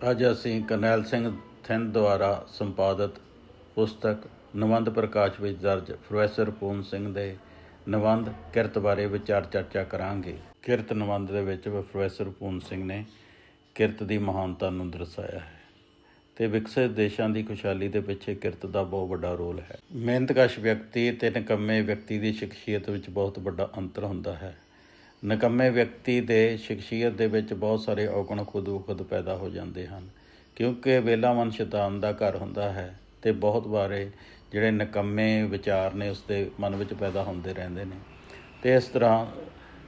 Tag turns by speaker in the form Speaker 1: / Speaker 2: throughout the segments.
Speaker 1: ਅੱਜ ਅਸੀਂ ਕਰਨੈਲ ਸਿੰਘ ਥਿੰਦ ਦੁਆਰਾ ਸੰਪਾਦਿਤ ਪੁਸਤਕ ਨਿਬੰਧ ਪ੍ਰਕਾਸ਼ ਵਿੱਚ ਦਰਜ ਪ੍ਰੋਫੈਸਰ ਪੂਨ ਸਿੰਘ ਦੇ ਨਿਬੰਧ ਕਿਰਤ ਬਾਰੇ ਵਿਚਾਰ ਚਰਚਾ ਕਰਾਂਗੇ। ਕਿਰਤ ਨਿਬੰਧ ਦੇ ਵਿੱਚ ਪ੍ਰੋਫੈਸਰ ਪੂਨ ਸਿੰਘ ਨੇ ਕਿਰਤ ਦੀ ਮਹਾਨਤਾ ਨੂੰ ਦਰਸਾਇਆ ਹੈ ਤੇ ਵਿਕਸਿਤ ਦੇਸ਼ਾਂ ਦੀ ਖੁਸ਼ਹਾਲੀ ਦੇ ਪਿੱਛੇ ਕਿਰਤ ਦਾ ਬਹੁਤ ਵੱਡਾ ਰੋਲ ਹੈ। ਮਿਹਨਤਕਸ਼ ਵਿਅਕਤੀ ਤੇ ਨਿਕੰਮੇ ਵਿਅਕਤੀ ਦੀ ਸ਼ਖਸੀਅਤ ਵਿੱਚ ਬਹੁਤ ਵੱਡਾ ਅੰਤਰ ਹੁੰਦਾ ਹੈ। ਨਿਕੰਮੇ ਵਿਅਕਤੀ ਦੇ ਸ਼ਖਸੀਅਤ ਦੇ ਵਿੱਚ ਬਹੁਤ ਸਾਰੇ ਔਗਣ ਖੁਦ ਖੁਦ ਪੈਦਾ ਹੋ ਜਾਂਦੇ ਹਨ। ਕਿਉਂਕਿ ਵੇਲਾ ਮਨ ਸ਼ੈਤਾਨ ਦਾ ਘਰ ਹੁੰਦਾ ਹੈ ਤੇ ਬਹੁਤ ਵਾਰੇ ਜਿਹੜੇ ਨਿਕੰਮੇ ਵਿਚਾਰ ਨੇ ਉਸਦੇ ਮਨ ਵਿੱਚ ਪੈਦਾ ਹੁੰਦੇ ਰਹਿੰਦੇ ਨੇ। ਤੇ ਇਸ ਤਰ੍ਹਾਂ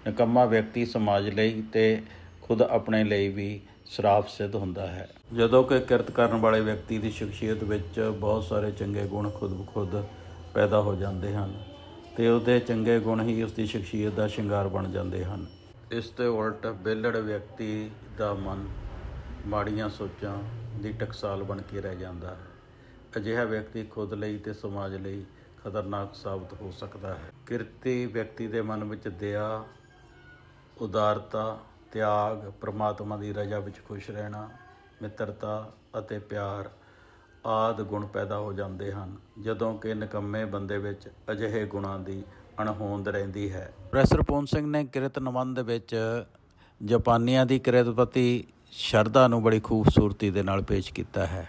Speaker 1: ਨਿਕੰਮਾ ਵਿਅਕਤੀ ਸਮਾਜ ਲਈ ਤੇ ਖੁਦ ਆਪਣੇ ਲਈ ਵੀ ਸ਼ਰਾਪ ਸਿੱਧ ਹੁੰਦਾ ਹੈ। ਜਦੋਂ ਕਿ ਕਿਰਤ ਕਰਨ ਵਾਲੇ ਵਿਅਕਤੀ ਦੀ ਸ਼ਖਸੀਅਤ ਵਿੱਚ ਬਹੁਤ ਸਾਰੇ ਚੰਗੇ ਗੁਣ ਖੁਦ ਬਖੁਦ ਪੈਦਾ ਹੋ ਜਾਂਦੇ ਹਨ। ਤੇ ਉਹਦੇ ਚੰਗੇ ਗੁਣ ਹੀ ਉਸ ਦੀ ਸ਼ਖਸੀਅਤ ਦਾ ਸ਼ਿੰਗਾਰ ਬਣ ਜਾਂਦੇ ਹਨ। ਇਸ ਤੇ ਉਲਟ ਵਿਹਲੜ ਵਿਅਕਤੀ ਦਾ ਮਨ ਮਾੜੀਆਂ ਸੋਚਾਂ ਦੀ ਟਕਸਾਲ ਬਣ ਕੇ ਰਹਿ ਜਾਂਦਾ ਹੈ। ਅਜਿਹਾ ਵਿਅਕਤੀ ਖੁਦ ਲਈ ਤੇ ਸਮਾਜ ਲਈ ਖਤਰਨਾਕ ਸਾਬਤ ਹੋ ਸਕਦਾ ਹੈ। ਕਿਰਤੀ ਵਿਅਕਤੀ ਦੇ ਮਨ ਵਿੱਚ ਦਇਆ, ਉਦਾਰਤਾ, ਤਿਆਗ, ਪ੍ਰਮਾਤਮਾ ਦੀ ਰਜ਼ਾ ਵਿੱਚ ਖੁਸ਼ ਰਹਿਣਾ, ਮਿੱਤਰਤਾ ਅਤੇ ਪਿਆਰ ਆਦ ਗੁਣ ਪੈਦਾ ਹੋ ਜਾਂਦੇ ਹਨ, ਜਦੋਂ ਕਿ ਨਿਕੰਮੇ ਬੰਦੇ ਵਿੱਚ ਅਜਿਹੇ ਗੁਣਾਂ ਦੀ ਅਣਹੋਂਦ ਰਹਿੰਦੀ ਹੈ। ਪ੍ਰੋਫੈਸਰ ਪੂਰਨ ਸਿੰਘ ਨੇ ਕਿਰਤ ਨਿਬੰਧ ਵਿੱਚ ਜਾਪਾਨੀਆਂ ਦੀ ਕਿਰਤ ਪ੍ਰਤੀ ਸ਼ਰਧਾ ਨੂੰ ਬੜੀ ਖੂਬਸੂਰਤੀ ਦੇ ਨਾਲ ਪੇਸ਼ ਕੀਤਾ ਹੈ।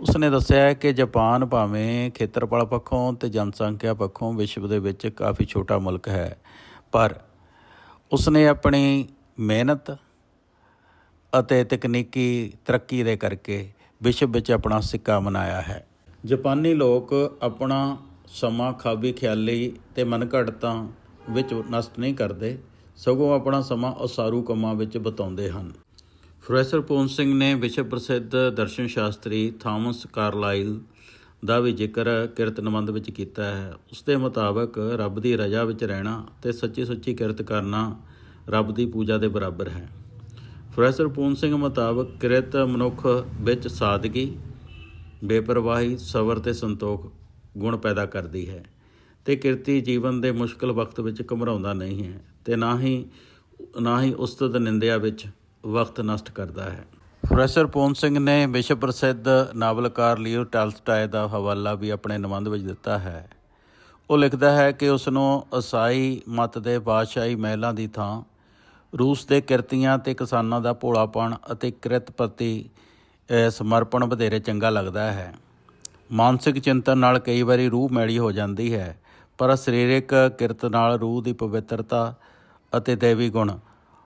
Speaker 1: ਉਸਨੇ ਦੱਸਿਆ ਕਿ ਜਾਪਾਨ ਭਾਵੇਂ ਖੇਤਰਫਲ ਪੱਖੋਂ ਤੇ ਜਨਸੰਖਿਆ ਪੱਖੋਂ ਵਿਸ਼ਵ ਦੇ ਵਿੱਚ ਕਾਫੀ ਛੋਟਾ ਮੁਲਕ ਹੈ, ਪਰ ਉਸਨੇ ਆਪਣੀ ਮਿਹਨਤ ਅਤੇ ਤਕਨੀਕੀ ਤਰੱਕੀ ਦੇ ਕਰਕੇ ਵਿਸ਼ਵ ਵਿੱਚ ਆਪਣਾ ਸਿੱਕਾ ਮਨਾਇਆ ਹੈ। ਜਾਪਾਨੀ ਲੋਕ ਆਪਣਾ ਸਮਾਂ ਖਾਬੀ ਖਿਆਲੀ ਤੇ ਮਨਘੜਤਾਂ ਵਿੱਚ ਨਸ਼ਟ ਨਹੀਂ ਕਰਦੇ, ਸਗੋਂ ਆਪਣਾ ਸਮਾਂ ਉਸਾਰੂ ਕੰਮਾਂ ਵਿੱਚ ਬਿਤਾਉਂਦੇ ਹਨ। ਪ੍ਰੋਫੈਸਰ ਪੂਨ ਸਿੰਘ ਨੇ ਵਿਸ਼ਵ ਪ੍ਰਸਿੱਧ ਦਰਸ਼ਨ ਸ਼ਾਸਤਰੀ ਥਾਮਸ ਕਾਰਲਾਈਲ ਦਾ ਵੀ ਜ਼ਿਕਰ ਕਿਰਤ ਨਿਬੰਧ ਵਿੱਚ ਕੀਤਾ ਹੈ। ਉਸ ਦੇ ਮੁਤਾਬਕ ਰੱਬ ਦੀ ਰਜ਼ਾ ਵਿੱਚ ਰਹਿਣਾ ਤੇ ਸੱਚੀ ਸੁੱਚੀ ਕਿਰਤ ਕਰਨਾ ਰੱਬ ਦੀ ਪੂਜਾ ਦੇ ਬਰਾਬਰ ਹੈ। ਪ੍ਰੋਫੈਸਰ ਪੂਰਨ ਸਿੰਘ ਮੁਤਾਬਕ ਕਿਰਤ ਮਨੁੱਖ ਵਿੱਚ ਸਾਦਗੀ, ਬੇਪਰਵਾਹੀ, ਸਬਰ ਤੇ ਸੰਤੋਖ ਗੁਣ ਪੈਦਾ ਕਰਦੀ ਹੈ ਤੇ ਕਿਰਤੀ ਜੀਵਨ ਦੇ ਮੁਸ਼ਕਲ ਵਕਤ ਵਿੱਚ ਘਬਰਾਉਂਦਾ ਨਹੀਂ ਹੈ ਤੇ ਨਾ ਹੀ ਨਾ ਹੀ ਉਸਤਤ ਨਿੰਦਿਆ ਵਿੱਚ ਵਕਤ ਨਸ਼ਟ ਕਰਦਾ ਹੈ। ਪ੍ਰੋਫੈਸਰ ਪੂਨ ਸਿੰਘ ਨੇ ਵਿਸ਼ਵ ਪ੍ਰਸਿੱਧ ਨਾਵਲਕਾਰ ਲਿਓ ਟਾਲਸਟਾਏ ਦਾ ਹਵਾਲਾ ਵੀ ਆਪਣੇ ਨਿਬੰਧ ਵਿੱਚ ਦਿੱਤਾ ਹੈ। ਉਹ ਲਿਖਦਾ ਹੈ ਕਿ ਉਸ ਨੂੰ ਅਸਾਈ ਮਤ ਦੇ ਬਾਦਸ਼ਾਹੀ ਮਹਿਲਾਂ ਦੀ ਥਾਂ ਰੂਸ ਦੇ ਕਿਰਤੀਆਂ ਤੇ ਕਿਸਾਨਾਂ ਦਾ ਭੋਲਾਪਣ ਅਤੇ ਕਿਰਤ ਪ੍ਰਤੀ ਸਮਰਪਣ ਵਧੇਰੇ ਚੰਗਾ ਲੱਗਦਾ ਹੈ। ਮਾਨਸਿਕ ਚਿੰਤਨ ਨਾਲ ਕਈ ਵਾਰੀ ਰੂਹ ਮੈਲੀ ਹੋ ਜਾਂਦੀ ਹੈ, ਪਰ ਸਰੀਰਕ ਕਿਰਤ ਨਾਲ ਰੂਹ ਦੀ ਪਵਿੱਤਰਤਾ ਅਤੇ ਦੇਵੀ ਗੁਣ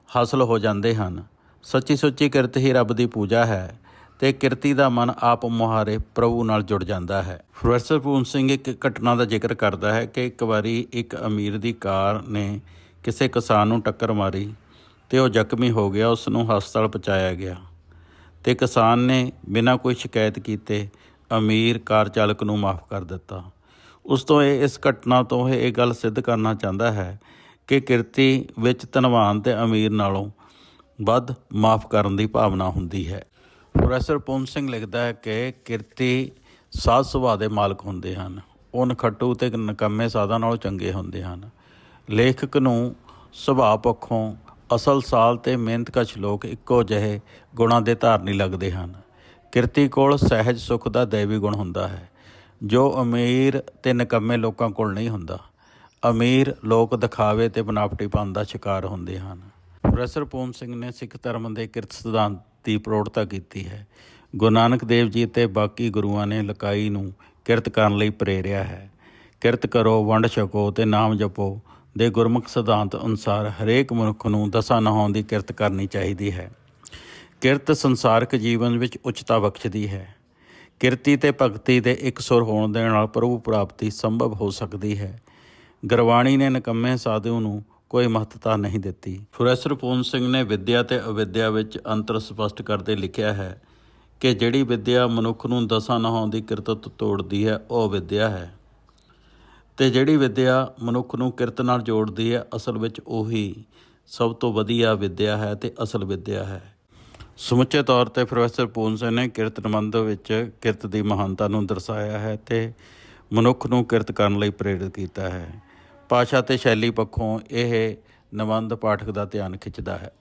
Speaker 1: ਹਾਸਲ ਹੋ ਜਾਂਦੇ ਹਨ। ਸੱਚੀ ਸੁੱਚੀ ਕਿਰਤ ਹੀ ਰੱਬ ਦੀ ਪੂਜਾ ਹੈ ਤੇ ਕਿਰਤੀ ਦਾ ਮਨ ਆਪ ਮੁਹਾਰੇ ਪ੍ਰਭੂ ਨਾਲ ਜੁੜ ਜਾਂਦਾ ਹੈ। ਪ੍ਰੋਫੈਸਰ ਪੂਰਨ ਸਿੰਘ ਇੱਕ ਘਟਨਾ ਦਾ ਜ਼ਿਕਰ ਕਰਦਾ ਹੈ ਕਿ ਇੱਕ ਵਾਰੀ ਇੱਕ ਅਮੀਰ ਦੀ ਕਾਰ ਨੇ ਕਿਸੇ ਕਿਸਾਨ ਨੂੰ ਟੱਕਰ ਮਾਰੀ ਤੇ ਉਹ ਜ਼ਖਮੀ ਹੋ ਗਿਆ ਉਸ ਨੂੰ ਹਸਪਤਾਲ ਪਹੁੰਚਾਇਆ ਗਿਆ ਤੇ ਕਿਸਾਨ ਨੇ ਬਿਨਾਂ ਕੋਈ ਸ਼ਿਕਾਇਤ ਕੀਤੇ ਅਮੀਰ ਕਾਰ ਚਾਲਕ ਨੂੰ ਮਾਫ ਕਰ ਦਿੱਤਾ। ਉਸ ਤੋਂ ਇਹ, ਇਸ ਘਟਨਾ ਤੋਂ ਇਹ ਗੱਲ ਸਿੱਧ ਕਰਨਾ ਚਾਹੁੰਦਾ ਹੈ ਕਿ ਕਿਰਤੀ ਵਿੱਚ ਧਨਵਾਨ ਤੇ ਅਮੀਰ ਨਾਲੋਂ ਵੱਧ ਮਾਫ ਕਰਨ ਦੀ ਭਾਵਨਾ ਹੁੰਦੀ ਹੈ। ਪ੍ਰੋਫੈਸਰ ਪੂਰਨ ਸਿੰਘ ਲਿਖਦਾ ਹੈ ਕਿ ਕਿਰਤੀ ਸਾਧ ਸੁਭਾਅ ਦੇ ਮਾਲਕ ਹੁੰਦੇ ਹਨ। ਉਹ ਨਖੱਟੂ ਤੇ ਨਕੰਮੇ ਸਾਧਾਂ ਨਾਲੋਂ ਚੰਗੇ ਹੁੰਦੇ ਹਨ। ਲੇਖਕ ਨੂੰ ਸੁਭਾਅ ਪੱਖੋਂ ਅਸਲ ਸਾਲ ਤੇ ਮਿਹਨਤਕਸ਼ ਲੋਕ ਇੱਕੋ ਜਿਹੇ ਗੁਣਾਂ ਦੇ ਧਾਰਨੀ ਲੱਗਦੇ ਹਨ। ਕਿਰਤੀ ਕੋਲ ਸਹਿਜ ਸੁਖ ਦਾ ਦੇਵੀ ਗੁਣ ਹੁੰਦਾ ਹੈ। ਜੋ ਅਮੀਰ ਤੇ ਨਿਕੰਮੇ ਲੋਕਾਂ ਕੋਲ ਨਹੀਂ ਹੁੰਦਾ। ਅਮੀਰ ਲੋਕ ਦਿਖਾਵੇ ਤੇ ਬਨਾਵਟੀਪਨ ਦਾ ਸ਼ਿਕਾਰ ਹੁੰਦੇ ਹਨ। ਪ੍ਰੋਫੈਸਰ ਪੂਮ ਸਿੰਘ ਨੇ ਸਿੱਖ ਧਰਮ ਦੇ ਕਿਰਤ ਸਿਧਾਂਤ ਦੀ ਪ੍ਰੋੜਤਾ ਕੀਤੀ ਹੈ। ਗੁਰੂ ਨਾਨਕ ਦੇਵ ਜੀ ਤੇ ਬਾਕੀ ਗੁਰੂਆਂ ਨੇ ਲਕਾਈ ਨੂੰ ਕਿਰਤ ਕਰਨ ਲਈ ਪ੍ਰੇਰਿਆ ਹੈ। ਕਿਰਤ ਕਰੋ, ਵੰਡ ਛਕੋ ਤੇ ਨਾਮ ਜਪੋ। ਦੇ ਗੁਰਮੁਖ ਸਿਧਾਂਤ ਅਨੁਸਾਰ ਹਰੇਕ ਮਨੁੱਖ ਨੂੰ ਦਸਾਂ ਨਹਾਉਣ ਦੀ ਕਿਰਤ ਕਰਨੀ ਚਾਹੀਦੀ ਹੈ। ਕਿਰਤ ਸੰਸਾਰਿਕ ਜੀਵਨ ਵਿੱਚ ਉੱਚਤਾ ਬਖਸ਼ਦੀ ਹੈ। ਕਿਰਤੀ ਤੇ ਭਗਤੀ ਦੇ ਇੱਕ ਸੁਰ ਹੋਣ ਦੇ ਨਾਲ ਪ੍ਰਭੂ ਪ੍ਰਾਪਤੀ ਸੰਭਵ ਹੋ ਸਕਦੀ ਹੈ। ਗੁਰਬਾਣੀ ਨੇ ਨਿਕੰਮੇ ਸਾਧੂ ਨੂੰ ਕੋਈ ਮਹੱਤਤਾ ਨਹੀਂ ਦਿੱਤੀ। ਪ੍ਰੋਫੈਸਰ ਪੂਨ ਸਿੰਘ ਨੇ ਵਿਦਿਆ ਤੇ ਅਵਿਦਿਆ ਵਿੱਚ ਅੰਤਰ ਸਪਸ਼ਟ ਕਰਦੇ ਲਿਖਿਆ ਹੈ ਕਿ ਜਿਹੜੀ ਵਿਦਿਆ ਮਨੁੱਖ ਨੂੰ ਦਸਾਂ ਨਹਾਉਣ ਦੀ ਕਿਰਤ ਤੋੜਦੀ ਹੈ, ਉਹ ਵਿਦਿਆ ਹੈ। ਤੇ ਜਿਹੜੀ ਵਿੱਦਿਆ ਮਨੁੱਖ ਨੂੰ ਕਿਰਤ ਨਾਲ ਜੋੜਦੀ ਹੈ, ਅਸਲ ਵਿੱਚ ਉਹੀ ਸਭ ਤੋਂ ਵਧੀਆ ਵਿੱਦਿਆ ਹੈ ਤੇ ਅਸਲ ਵਿੱਦਿਆ ਹੈ। ਸਮੁੱਚੇ ਤੌਰ ਤੇ ਪ੍ਰੋਫੈਸਰ ਪੂਰਨ ਸਿੰਘ ਨੇ ਕਿਰਤ ਨਿਬੰਧ ਵਿੱਚ ਕਿਰਤ ਦੀ ਮਹਾਨਤਾ ਨੂੰ ਦਰਸਾਇਆ ਹੈ ਤੇ ਮਨੁੱਖ ਨੂੰ ਕਿਰਤ ਕਰਨ ਲਈ ਪ੍ਰੇਰਿਤ ਕੀਤਾ ਹੈ। ਭਾਸ਼ਾ ਤੇ ਸ਼ੈਲੀ ਪੱਖੋਂ ਇਹ ਨਿਬੰਧ ਪਾਠਕ ਦਾ ਧਿਆਨ ਖਿੱਚਦਾ ਹੈ।